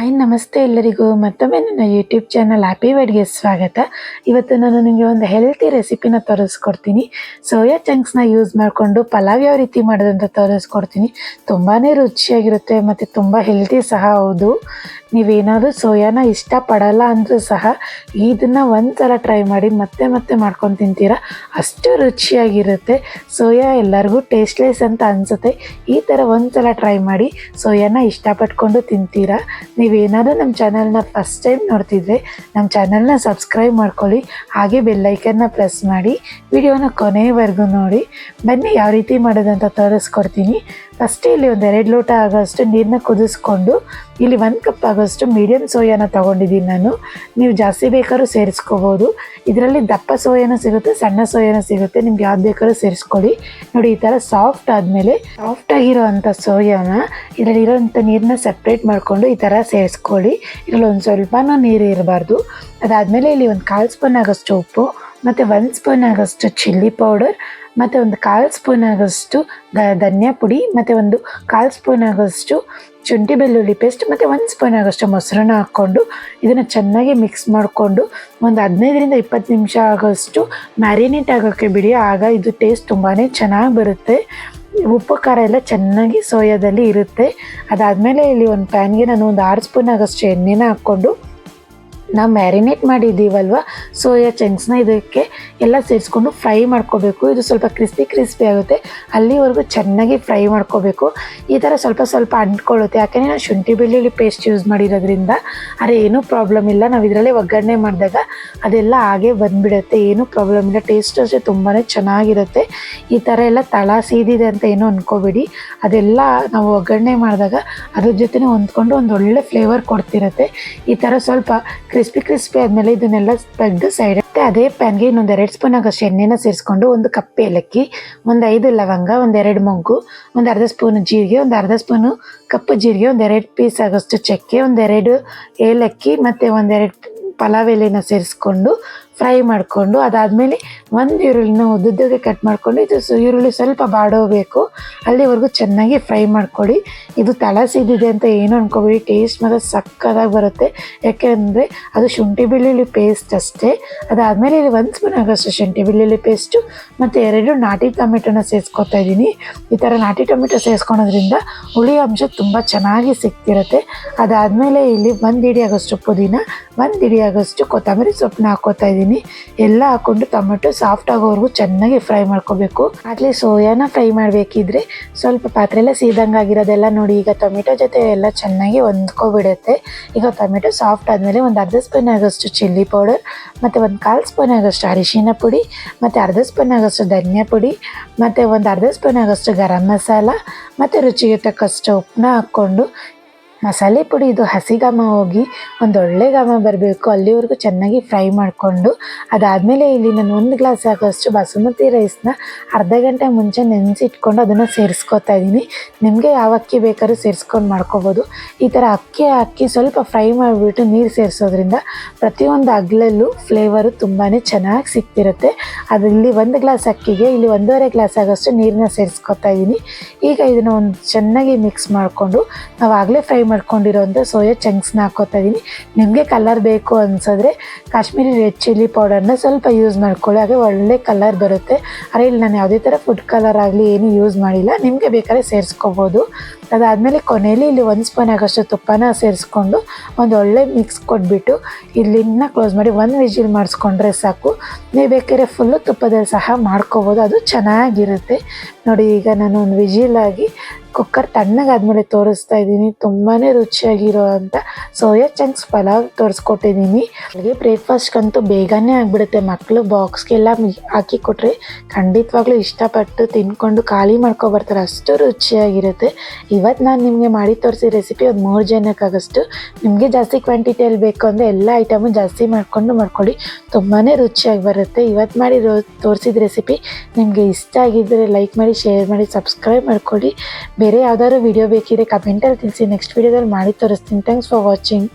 Hi ನಮಸ್ತೆ ಎಲ್ಲರಿಗೂ. ಮತ್ತೊಮ್ಮೆ ನನ್ನ ಯೂಟ್ಯೂಬ್ ಚಾನಲ್ ಹ್ಯಾಪಿ ವೆಡ್ಗೆ ಸ್ವಾಗತ. ಇವತ್ತು ನಾನು ನಿಮಗೆ ಒಂದು ಹೆಲ್ತಿ ರೆಸಿಪಿನ ತೋರಿಸ್ಕೊಡ್ತೀನಿ. ಸೋಯಾ ಚಂಕ್ಸ್ನ ಯೂಸ್ ಮಾಡಿಕೊಂಡು ಪಲಾವ್ ಯಾವ ರೀತಿ ಮಾಡೋದಂತ ತೋರಿಸ್ಕೊಡ್ತೀನಿ. ತುಂಬಾ ರುಚಿಯಾಗಿರುತ್ತೆ ಮತ್ತು ತುಂಬ ಹೆಲ್ತಿ ಸಹ ಹೌದು. ನೀವೇನಾದರೂ ಸೋಯಾನ ಇಷ್ಟಪಡಲ್ಲ ಅಂದರೂ ಸಹ ಇದನ್ನು ಒಂದು ಸಲ ಟ್ರೈ ಮಾಡಿ ಮತ್ತೆ ಮತ್ತೆ ಮಾಡ್ಕೊಂಡು ತಿಂತೀರಾ? ಅಷ್ಟು ರುಚಿಯಾಗಿರುತ್ತೆ. ಸೋಯಾ ಎಲ್ಲರಿಗೂ ಟೇಸ್ಟ್ಲೆಸ್ ಅಂತ ಅನಿಸುತ್ತೆ. ಈ ಥರ ಒಂದು ಸಲ ಟ್ರೈ ಮಾಡಿ ಸೋಯಾನ ಇಷ್ಟಪಟ್ಕೊಂಡು ತಿಂತೀರಾ? ನೀವೇನಾದರೂ ನಮ್ಮ ಚಾನಲ್ನ ಫಸ್ಟ್ ಟೈಮ್ ನೋಡ್ತಿದ್ರೆ ನಮ್ಮ ಚಾನಲ್ನ ಸಬ್ಸ್ಕ್ರೈಬ್ ಮಾಡ್ಕೊಳ್ಳಿ. ಹಾಗೆ ಬೆಲ್ಲೈಕನ್ನ ಪ್ರೆಸ್ ಮಾಡಿ. ವಿಡಿಯೋನ ಕೊನೆಯವರೆಗೂ ನೋಡಿ. ಬನ್ನಿ, ಯಾವ ರೀತಿ ಮಾಡೋದಂತ ತೋರಿಸ್ಕೊಡ್ತೀನಿ. ಫಸ್ಟ್ ಇಲ್ಲಿ ಒಂದು ಎರಡು ಲೋಟ ಆಗೋಷ್ಟು ನೀರನ್ನ ಕುದಿಸ್ಕೊಂಡು ಇಲ್ಲಿ ಒಂದು ಕಪ್ ಆಗೋಷ್ಟು ಮೀಡಿಯಮ್ ಸೋಯಾನ ತೊಗೊಂಡಿದ್ದೀನಿ ನಾನು. ನೀವು ಜಾಸ್ತಿ ಬೇಕಾದ್ರೂ ಸೇರಿಸ್ಕೋಬೋದು. ಇದರಲ್ಲಿ ದಪ್ಪ ಸೋಯಾನ ಸಿಗುತ್ತೆ, ಸಣ್ಣ ಸೋಯಾನ ಸಿಗುತ್ತೆ. ನಿಮ್ಗೆ ಯಾವ್ದು ಬೇಕಾದ್ರೂ ಸೇರಿಸ್ಕೊಳ್ಳಿ. ನೋಡಿ, ಈ ಥರ ಸಾಫ್ಟ್ ಆದಮೇಲೆ ಸಾಫ್ಟ್ ಆಗಿರೋ ಅಂಥ ಸೋಯಾನ ಇದರಲ್ಲಿರೋಂಥ ನೀರನ್ನ ಸಪ್ರೇಟ್ ಮಾಡಿಕೊಂಡು ಈ ಥರ ಸೇರಿಸ್ಕೊಳ್ಳಿ. ಇದರಲ್ಲಿ ಒಂದು ಸ್ವಲ್ಪನೂ ನೀರು ಇರಬಾರ್ದು. ಅದಾದಮೇಲೆ ಇಲ್ಲಿ ಒಂದು ಕಾಲು ಸ್ಪೂನ್ ಆಗೋಷ್ಟು ಉಪ್ಪು ಮತ್ತು ಒಂದು ಸ್ಪೂನ್ ಆಗೋಷ್ಟು ಚಿಲ್ಲಿ ಪೌಡರ್ ಮತ್ತು ಒಂದು ಕಾಲು ಸ್ಪೂನ್ ಆಗೋಷ್ಟು ದ, ಧನಿಯಾ ಪುಡಿ, ಮತ್ತು ಒಂದು ಕಾಲು ಸ್ಪೂನ್ ಆಗೋಷ್ಟು ಶುಂಠಿ ಬೆಳ್ಳುಳ್ಳಿ ಪೇಸ್ಟ್ ಮತ್ತು ಒಂದು ಸ್ಪೂನ್ ಆಗೋಷ್ಟು ಮೊಸರನ್ನ ಹಾಕ್ಕೊಂಡು ಇದನ್ನು ಚೆನ್ನಾಗಿ ಮಿಕ್ಸ್ ಮಾಡಿಕೊಂಡು ಒಂದು ಹದಿನೈದರಿಂದ ಇಪ್ಪತ್ತು ನಿಮಿಷ ಆಗೋಷ್ಟು ಮ್ಯಾರಿನೇಟ್ ಆಗೋಕ್ಕೆ ಬಿಡಿ. ಆಗ ಇದು ಟೇಸ್ಟ್ ತುಂಬಾ ಚೆನ್ನಾಗಿ ಬರುತ್ತೆ. ಉಪ್ಪು, ಖಾರ ಎಲ್ಲ ಚೆನ್ನಾಗಿ ಸೋಯಾದಲ್ಲಿ ಇರುತ್ತೆ. ಅದಾದಮೇಲೆ ಇಲ್ಲಿ ಒಂದು ಪ್ಯಾನ್ಗೆ ನಾನು ಒಂದು ಆರು ಸ್ಪೂನ್ ಆಗೋಷ್ಟು ಎಣ್ಣೆನ ಹಾಕ್ಕೊಂಡು ನಾವು ಮ್ಯಾರಿನೇಟ್ ಮಾಡಿದ್ದೀವಲ್ವ? ಸೋಯಾ ಚಂಕ್ಸ್ನ ಇದಕ್ಕೆ ಎಲ್ಲ ಸೇರಿಸ್ಕೊಂಡು ಫ್ರೈ ಮಾಡ್ಕೋಬೇಕು. ಇದು ಸ್ವಲ್ಪ ಕ್ರಿಸ್ಪಿ ಕ್ರಿಸ್ಪಿ ಆಗುತ್ತೆ. ಅಲ್ಲಿವರೆಗೂ ಚೆನ್ನಾಗಿ ಫ್ರೈ ಮಾಡ್ಕೋಬೇಕು. ಈ ಥರ ಸ್ವಲ್ಪ ಸ್ವಲ್ಪ ಅಂಟ್ಕೊಳ್ಳುತ್ತೆ. ಯಾಕೆಂದರೆ ನಾವು ಶುಂಠಿ ಬೆಳ್ಳುಳ್ಳಿ ಪೇಸ್ಟ್ ಯೂಸ್ ಮಾಡಿರೋದ್ರಿಂದ ಅರೆ ಏನೂ ಪ್ರಾಬ್ಲಮ್ ಇಲ್ಲ. ನಾವು ಇದರಲ್ಲೇ ಒಗ್ಗರಣೆ ಮಾಡಿದಾಗ ಅದೆಲ್ಲ ಹಾಗೆ ಬಂದುಬಿಡುತ್ತೆ. ಏನೂ ಪ್ರಾಬ್ಲಮ್ ಇಲ್ಲ. ಟೇಸ್ಟ್ ಅಷ್ಟೇ ತುಂಬಾ ಚೆನ್ನಾಗಿರುತ್ತೆ. ಈ ಥರ ಎಲ್ಲ ತಳ ಸೀದಿದೆ ಅಂತ ಏನೂ ಅಂದ್ಕೋಬೇಡಿ ಅದೆಲ್ಲ ನಾವು ಒಗ್ಗರಣೆ ಮಾಡಿದಾಗ ಅದ್ರ ಜೊತೆ ಹೊಂದ್ಕೊಂಡು ಒಂದು ಒಳ್ಳೆ ಫ್ಲೇವರ್ ಕೊಡ್ತಿರುತ್ತೆ. ಈ ಥರ ಸ್ವಲ್ಪ ಕ್ರಿಸ್ಪಿ ಕ್ರಿಸ್ಪಿ ಆದಮೇಲೆ ಇದನ್ನೆಲ್ಲ ತೆಗೆದು ಸೈಡ್ ಅದೇ ಪ್ಯಾನ್ಗೆ ಇನ್ನೊಂದು ಎರಡು ಸ್ಪೂನ್ ಆಗೋಷ್ಟು ಎಣ್ಣೆನ ಸೇರಿಸ್ಕೊಂಡು ಒಂದು ಕಪ್ ಏಲಕ್ಕಿ, ಒಂದು ಐದು ಲವಂಗ ಒಂದೆರಡು ಮೊಗ್ಗು, ಒಂದು ಅರ್ಧ ಸ್ಪೂನ್ ಜೀರಿಗೆ, ಒಂದು ಅರ್ಧ ಸ್ಪೂನ್ ಕಪ್ಪು ಜೀರಿಗೆ ಒಂದೆರಡು ಪೀಸ್ ಆಗೋಷ್ಟು ಚಕ್ಕೆ ಒಂದೆರಡು ಏಲಕ್ಕಿ ಮತ್ತು ಒಂದೆರಡು ಪಲಾವ್ ಎಲೆನ ಸೇರಿಸ್ಕೊಂಡು ಫ್ರೈ ಮಾಡಿಕೊಂಡು ಅದಾದಮೇಲೆ ಒಂದು ಈರುಳ್ಳಿನ ಉದ್ದುದ್ದಗೆ ಕಟ್ ಮಾಡಿಕೊಂಡು ಇದು ಈರುಳ್ಳಿ ಸ್ವಲ್ಪ ಬಾಡೋಬೇಕು ಅಲ್ಲಿವರೆಗೂ ಚೆನ್ನಾಗಿ ಫ್ರೈ ಮಾಡ್ಕೊಳ್ಳಿ. ಇದು ತಳ ಸಿದಿದೆ ಅಂತ ಏನು ಅನ್ಕೋಬೇಡಿ. ಟೇಸ್ಟ್ ಮಾತ್ರ ಸಕ್ಕದಾಗಿ ಬರುತ್ತೆ. ಯಾಕೆಂದರೆ ಅದು ಶುಂಠಿ ಬೆಳ್ಳುಳ್ಳಿ ಪೇಸ್ಟ್ ಅಷ್ಟೇ. ಅದಾದಮೇಲೆ ಇಲ್ಲಿ ಒಂದು ಸ್ಪೂನ್ ಆಗೋಷ್ಟು ಶುಂಠಿ ಬೆಳ್ಳುಳ್ಳಿ ಪೇಸ್ಟು ಮತ್ತು ಎರಡು ನಾಟಿ ಟೊಮೆಟೊನ ಸೇರಿಸ್ಕೊತಾ ಇದ್ದೀನಿ. ಈ ಥರ ನಾಟಿ ಟೊಮೆಟೊ ಸೇರಿಸ್ಕೊಳೋದ್ರಿಂದ ಹುಳಿ ಅಂಶ ತುಂಬ ಚೆನ್ನಾಗಿ ಸಿಗ್ತಿರುತ್ತೆ. ಅದಾದಮೇಲೆ ಇಲ್ಲಿ ಒಂದು ಇಡಿ ಆಗೋಷ್ಟು ಪುದೀನ, ಒಂದು ಇಡಿ ಆಗೋಷ್ಟು ಕೊತ್ತಂಬರಿ ಸೊಪ್ಪನ್ನ ಹಾಕೋತಾ ಇದ್ದೀನಿ. ಎಲ್ಲ ಹಾಕ್ಕೊಂಡು ಟೊಮೆಟೊ ಸಾಫ್ಟ್ ಆಗೋವರೆಗೂ ಚೆನ್ನಾಗಿ ಫ್ರೈ ಮಾಡ್ಕೋಬೇಕು. ಆಗಲೇ ಸೋಯಾನ ಫ್ರೈ ಮಾಡಬೇಕಿದ್ರೆ ಸ್ವಲ್ಪ ಪಾತ್ರೆ ಎಲ್ಲ ಸೀದಂಗೆ ಆಗಿರೋದೆಲ್ಲ ನೋಡಿ, ಈಗ ಟೊಮೆಟೊ ಜೊತೆ ಎಲ್ಲ ಚೆನ್ನಾಗಿ ಹೊಂದ್ಕೊಬಿಡುತ್ತೆ. ಈಗ ಟೊಮೆಟೊ ಸಾಫ್ಟ್ ಆದಮೇಲೆ ಒಂದು ಅರ್ಧ ಸ್ಪೂನ್ ಆಗೋಷ್ಟು ಚಿಲ್ಲಿ ಪೌಡರ್ ಮತ್ತು ಒಂದು ಕಾಲು ಸ್ಪೂನ್ ಆಗೋಷ್ಟು ಅರಿಶಿನ ಪುಡಿ, ಮತ್ತು ಅರ್ಧ ಸ್ಪೂನ್ ಆಗೋಷ್ಟು ಧನಿಯಾ ಪುಡಿ, ಮತ್ತು ಒಂದು ಅರ್ಧ ಸ್ಪೂನ್ ಆಗೋಷ್ಟು ಗರಂ ಮಸಾಲ, ಮತ್ತು ರುಚಿಗೆ ತಕ್ಕಷ್ಟು ಉಪ್ಪನ್ನ ಹಾಕ್ಕೊಂಡು ಮಸಾಲೆ ಪುಡಿ ಇದು ಹಸಿ ಘಮ ಹೋಗಿ ಒಂದು ಒಳ್ಳೆ ಘಮ ಬರಬೇಕು. ಅಲ್ಲಿವರೆಗೂ ಚೆನ್ನಾಗಿ ಫ್ರೈ ಮಾಡಿಕೊಂಡು ಅದಾದಮೇಲೆ ಇಲ್ಲಿ ನಾನು ಒಂದು ಗ್ಲಾಸ್ ಆಗೋಷ್ಟು ಬಾಸುಮತಿ ರೈಸ್ನ ಅರ್ಧ ಗಂಟೆ ಮುಂಚೆ ನೆನೆಸಿಟ್ಕೊಂಡು ಅದನ್ನು ಸೇರಿಸ್ಕೊತಾ ಇದ್ದೀನಿ. ನಿಮಗೆ ಯಾವ ಅಕ್ಕಿ ಬೇಕಾದ್ರೂ ಸೇರಿಸ್ಕೊಂಡು ಮಾಡ್ಕೋಬೋದು. ಈ ಥರ ಅಕ್ಕಿ ಹಾಕಿ ಸ್ವಲ್ಪ ಫ್ರೈ ಮಾಡಿಬಿಟ್ಟು ನೀರು ಸೇರಿಸೋದ್ರಿಂದ ಪ್ರತಿಯೊಂದು ಅಗ್ಲಲ್ಲೂ ಫ್ಲೇವರು ತುಂಬಾ ಚೆನ್ನಾಗಿ ಸಿಗ್ತಿರುತ್ತೆ ಅದು ಇಲ್ಲಿ ಒಂದು ಗ್ಲಾಸ್ ಅಕ್ಕಿಗೆ ಇಲ್ಲಿ ಒಂದೂವರೆ ಗ್ಲಾಸ್ ಆಗೋಷ್ಟು ನೀರನ್ನ ಸೇರಿಸ್ಕೊತಾ ಇದ್ದೀನಿ. ಈಗ ಇದನ್ನು ಒಂದು ಚೆನ್ನಾಗಿ ಮಿಕ್ಸ್ ಮಾಡಿಕೊಂಡು ನಾವು ಆಗಲೇ ಫ್ರೈ ಮಾಡ್ಕೊಂಡಿರೋಂಥ ಸೋಯಾ ಚಂಕ್ಸ್ನ ಹಾಕೋತಾ ಇದ್ದೀನಿ ನಿಮಗೆ ಕಲರ್ ಬೇಕು ಅನ್ಸಿದ್ರೆ ಕಾಶ್ಮೀರಿ ರೆಡ್ ಚಿಲ್ಲಿ ಪೌಡರ್ನ ಸ್ವಲ್ಪ ಯೂಸ್ ಮಾಡ್ಕೊಳ್ಳಿ. ಹಾಗೆ ಒಳ್ಳೆ ಕಲರ್ ಬರುತ್ತೆ. ಅರೆ, ಇಲ್ಲಿ ನಾನು ಯಾವುದೇ ಥರ ಫುಡ್ ಕಲರ್ ಆಗಲಿ ಏನು ಯೂಸ್ ಮಾಡಿಲ್ಲ. ನಿಮಗೆ ಬೇಕಾದ್ರೆ ಸೇರಿಸ್ಕೋಬೋದು. ಅದಾದಮೇಲೆ ಕೊನೆಯಲ್ಲಿ ಇಲ್ಲಿ ಒಂದು ಸ್ಪೂನ್ ಆಗೋಷ್ಟು ತುಪ್ಪನ ಸೇರಿಸ್ಕೊಂಡು ಒಂದು ಒಳ್ಳೆ ಮಿಕ್ಸ್ ಕೊಟ್ಬಿಟ್ಟು ಇಲ್ಲಿನ ಕ್ಲೋಸ್ ಮಾಡಿ ಒಂದು ವಿಜಿಲ್ ಮಾಡಿಸ್ಕೊಂಡ್ರೆ ಸಾಕು. ನೀವು ಬೇಕಾದ್ರೆ ಫುಲ್ಲು ತುಪ್ಪದಲ್ಲಿ ಸಹ ಮಾಡ್ಕೋಬೋದು. ಅದು ಚೆನ್ನಾಗಿರುತ್ತೆ. ನೋಡಿ, ಈಗ ನಾನು ಒಂದು ಆಗಿ ಕುಕ್ಕರ್ ತಣ್ಣಗಾದ್ಮೇಲೆ ತೋರಿಸ್ತಾ ಇದ್ದೀನಿ. ತುಂಬಾ ರುಚಿಯಾಗಿರೋ ಸೋಯಾ ಚಂಕ್ಸ್ ಪಲಾವ್ ತೋರಿಸ್ಕೊಟ್ಟಿದ್ದೀನಿ. ಅಲ್ಲಿಗೆ ಬ್ರೇಕ್ಫಾಸ್ಟ್ಗಂತೂ ಬೇಗನೆ ಆಗಿಬಿಡುತ್ತೆ. ಮಕ್ಕಳು ಬಾಕ್ಸ್ಗೆಲ್ಲ ಹಾಕಿ ಕೊಟ್ಟರೆ ಖಂಡಿತವಾಗ್ಲೂ ಇಷ್ಟಪಟ್ಟು ತಿನ್ಕೊಂಡು ಖಾಲಿ ಮಾಡ್ಕೊಬರ್ತಾರೆ. ಅಷ್ಟು ರುಚಿಯಾಗಿರುತ್ತೆ. ಇವತ್ತು ನಾನು ನಿಮಗೆ ಮಾಡಿ ತೋರಿಸಿ ರೆಸಿಪಿ ಒಂದು ಮೂರು ಜನಕ್ಕಾಗಷ್ಟು. ನಿಮಗೆ ಜಾಸ್ತಿ ಕ್ವಾಂಟಿಟಿಯಲ್ಲಿ ಬೇಕು ಅಂದರೆ ಎಲ್ಲ ಐಟಮು ಜಾಸ್ತಿ ಮಾಡಿಕೊಂಡು ಮಾಡ್ಕೊಳ್ಳಿ. ತುಂಬಾ ರುಚಿಯಾಗಿ ಬರುತ್ತೆ. ಇವತ್ತು ಮಾಡಿ ತೋರಿಸಿದ ರೆಸಿಪಿ ನಿಮಗೆ ಇಷ್ಟ ಆಗಿದ್ದರೆ ಲೈಕ್ ಮಾಡಿ, ಶೇರ್ ಮಾಡಿ, ಸಬ್ಸ್ಕ್ರೈಬ್ ಮಾಡ್ಕೊಳ್ಳಿ. ಬೇರೆ ಯಾವ್ದಾದ್ರು ವಿಡಿಯೋ ಬೇಕಿದ್ರೆ ಕಮೆಂಟಲ್ಲಿ ತಿಳಿಸಿ. ನೆಕ್ಸ್ಟ್ ವಿಡಿಯೋದಲ್ಲಿ ಮಾಡಿ ತೋರಿಸ್ತೀನಿ. Thanks for watching